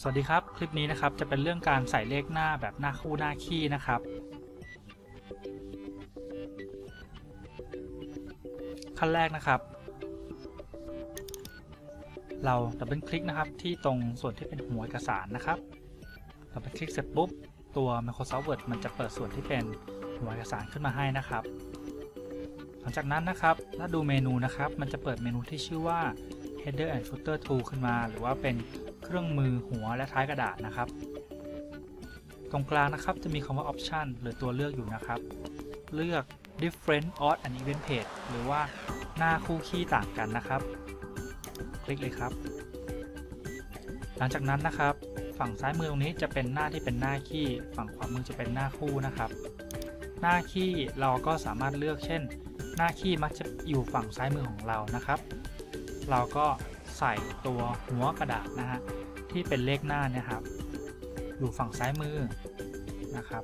สวัสดีครับ คลิปนี้นะครับจะเป็นเรื่องการใส่เลขหน้าแบบหน้าคู่หน้าคี่นะครับ ขั้นแรกนะครับ เราดับเบิลคลิกนะครับที่ตรงส่วนที่เป็นหัวเอกสารนะครับดับเบิลคลิกเสร็จปุ๊บ ตัว Microsoft Word มันจะเปิดส่วนที่เป็นหัวเอกสารขึ้นมาให้นะครับ หลังจากนั้นนะครับถ้าดูเมนูนะครับ มันจะเปิดเมนูที่ชื่อว่า Header and Footer Tool ขึ้นมา หรือว่าเป็น เครื่องมือหัวและท้ายกระดาษนะครับ ตรงกลางนะครับจะมีคำว่า Option หรือตัวเลือกอยู่นะครับ เลือก Different Odd and Even Page หรือว่าหน้าคู่ขี้ต่างกันนะครับ คลิกเลยครับ หลังจากนั้นนะครับ ฝั่งซ้ายมือตรงนี้จะเป็นหน้าที่เป็นหน้าขี้ ฝั่งขวามือจะเป็นหน้าคู่นะครับ หน้าขี้เราก็สามารถเลือกเช่น หน้าขี้มักจะอยู่ฝั่งซ้ายมือของเรานะครับ เราก็ ใส่ตัวหัวกระดาษนะฮะที่เป็นเลขหน้านี่ยครับ อยู่ฝั่งซ้ายมือนะครับ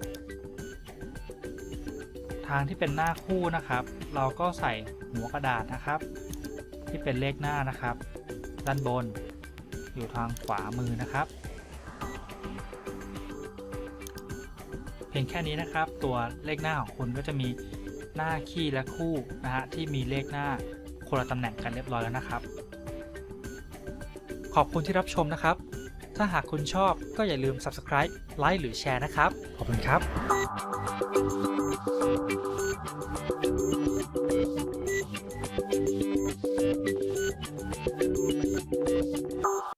ทางที่เป็นหน้าคู่นะครับ เราก็ใส่หัวกระดาษนะครับ ที่เป็นเลขหน้านะครับ ด้านบน อยู่ทางขวามือนะครับ เพียงแค่นี้นะครับ ตัวเลขหน้าของคุณก็จะมีหน้าขี้และคู่นะฮะที่มีเลขหน้าคนละตำแหน่งกันเรียบร้อยแล้วนะครับ ขอบคุณที่รับชมนะครับ ถ้าหากคุณชอบก็อย่าลืม subscribe ไลค์หรือแชร์นะครับ ขอบคุณครับ